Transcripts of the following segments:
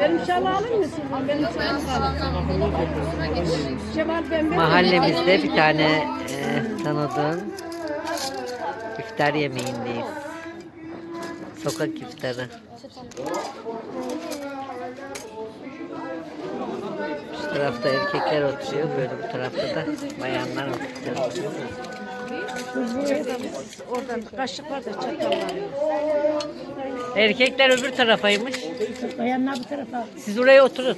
Benim şal alır mısın? Benim ben. Mahallemizde bir tane e, tanıdığın iftar yemeğindeyiz. Sokak iftarı. Şu tarafta erkekler oturuyor, böyle bu tarafta da bayanlar oturuyor. Oradan kaşık var da çatal var. Erkekler öbür tarafaymış. Bayanlar bu tarafa. Siz oraya oturun.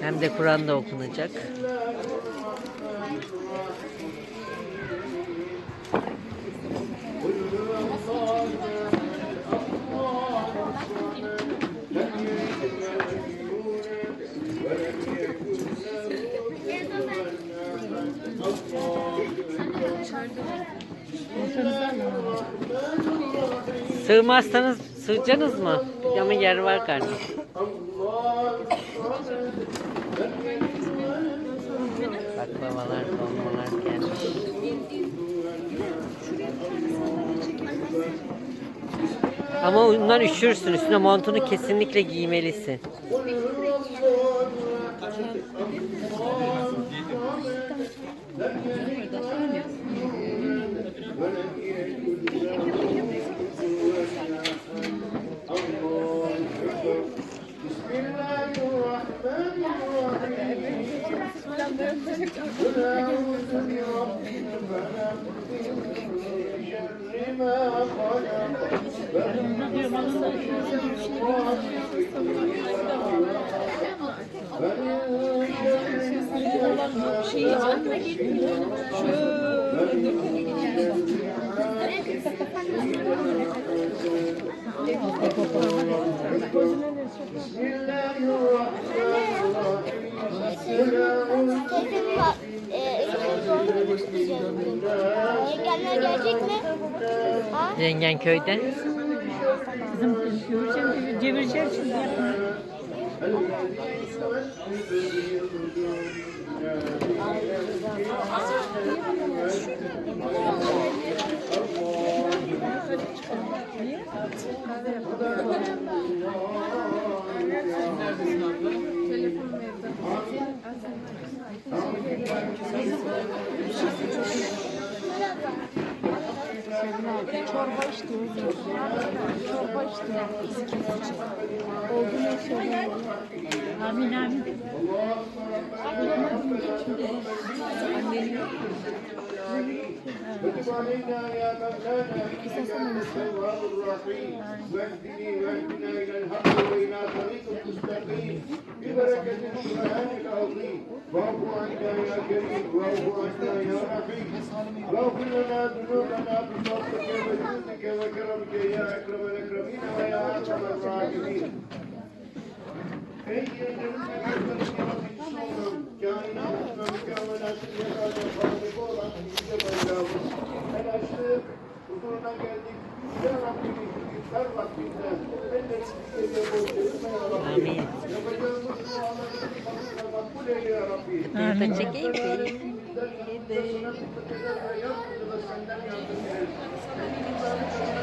Hem de Kur'an da okunacak. Sığmazsanız sığacaksınız mı? Ama yer var kardeşim. Baklavalar, dolmalar gelmiş. Ama ondan üşürsün. Üstüne montunu kesinlikle giymelisin. Şöyle Teyzem var. Ee. Yengenler gelecek mi? Ha? Yengen köyde. Kızım göreceğim, devireceğim şimdi. Çorba istiyoruz. Çorba istiyoruz. Oldu mu söyle. Amin amin. وتب علينا يا مولانا انك انت التواب الرحيم. واهدني واهدنا إلى الحق وإلى طريق المستقيم ببركة القران العظيم واعف عنا يا كريم. واعف عنا يا رحيم. واغفر لنا ذنوبنا بفضلك وجودك وكرمك يا أكرم الأكرمين ويا ارحم الراحمين. Ey yerlerin ve göklerin yaratıcısı olan, kainatın ve huzuruna geldik. Ya Rabbi, iftar vaktinde ellerimizi geriye boşaltma ya Rabbi. Amin. Yapacağımız duaları kabul ve makbul eyle ya Rabbi. Amin. Çekeyim mi? Bizden yanımızda sana hizmet eder ve yalnızca da senden yardım ederiz. İmanı sana hizmet amacıyla,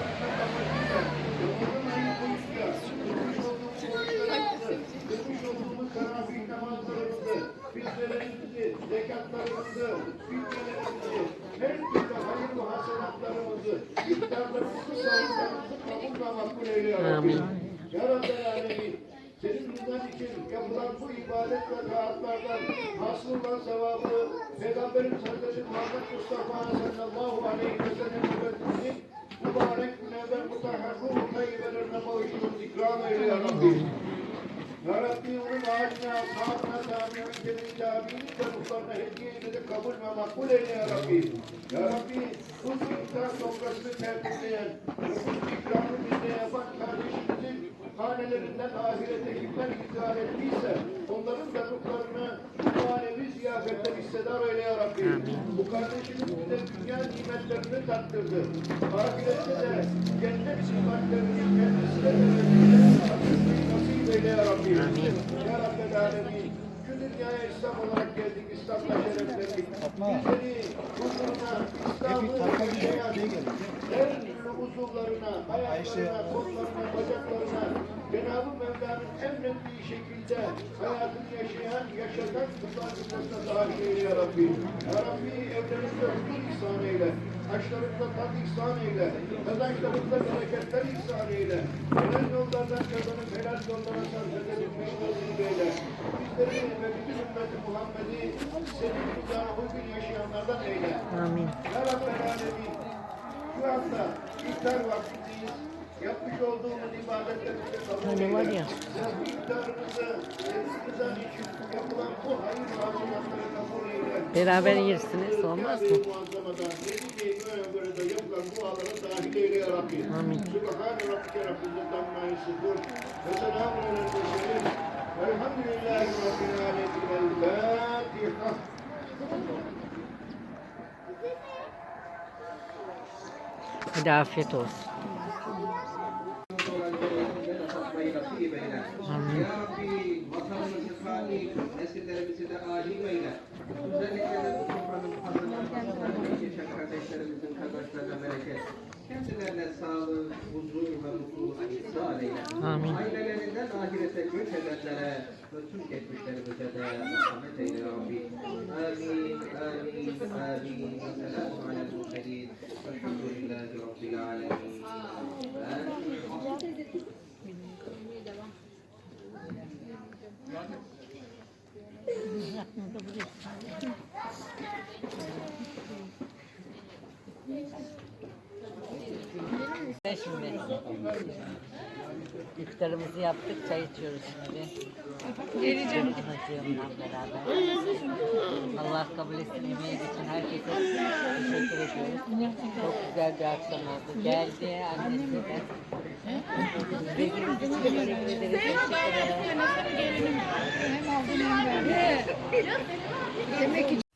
Ramazan ayı boyunca, yapmış olduğumuz oruçlarımızı, Kılmış olduğumuz teravih namazlarımızı, fitrelerimizi, zekatlarımızı, fitrelerimizi, her türlü hayırlı hasenatlarımızı, iftarlarımızı, sahiplerimizi kabul ve makbul eyle ya Rabbi. Amin. Senin rızan için yapılan bu ibadet ve taatlardan hasıl olan sevabı Peygamberimiz Hazreti Muhammed Mustafa sallallahu aleyhi ve sellem Efendimizin mübarek münevver mutahhar ruhu tayyibelerine bağışlığın ikram eyle ya Rabbi. Ya Rabbi onun ağacına, ashabına, tabi'in, kemin tabi'in ve ruhlarına hediye de kabul ve makbul eyle ya Rabbi. Ya Rabbi bu iftar sofrasını tertipleyen, bu ikramı bizde yapan kardeşimizin hanelerinden ahirete kimler izah ettiyse onların da ruhlarına manevi ziyafetten hissedar eyle ya Rabbi. Bu kardeşimiz bize dünya nimetlerini tattırdı. Ahirette de cennet nimetlerini kendisine de ya Rabbi. Ya Rabbel Alemin. Şu dünyaya İslam olarak geldik, İslam'la şereflendik. Bizleri huzuruna, İslam'ı, kollarına, ayaklarına, kollarına, bacaklarına Cenab-ı Mevla'nın emrettiği şekilde hayatını yaşayan, yaşatan kızlarımızla dahil eyle ya Rabbi. Ya Rabbi evlerinde huzur ihsan eyle. Taşlarında tat ihsan eyle. Kazançlarında bereketler ihsan eyle. Helal yollardan kazanıp helal yollara sarf edelim. Meşgul eyle. Bizleri ve bütün ümmeti Muhammed'i senin rızana uygun yaşayanlardan eyle. Amin. Ya Rabbel Alemin, şu anda iftar vaktindeyiz. Yapmış olduğumuz ibadetlerimizi kabul Hani var ya. Beraber yersiniz olmaz mı? Amin. Rabbil alemin. Hadi afiyet olsun. Amin. Ya Rabbi vatanımızı hain, nesillerimizi de alim eyle. Özellikle de bu sofranın hazırlanmasında geçen kardeşlerimizin kazançlarına bereket. Kendilerine sağlık, huzur ve mutluluk ihsan eyle. Amin. Ailelerinden ahirete göç edenlere ve tüm geçmişlerimize de rahmet eyle Rabbi. Amin, amin, amin. Selamun alel murselin. Elhamdülillahi Rabbil alemin. Amin. Ne şimdi? İftarımızı yaptık, çay içiyoruz şimdi. Geleceğim. Beraber. Allah kabul etsin emeği için herkese teşekkür ediyoruz. Çok güzel bir akşam oldu. Geldi annesi de. Dediğimiz için teşekkür ederiz. Teşekkür ederim. Demek ki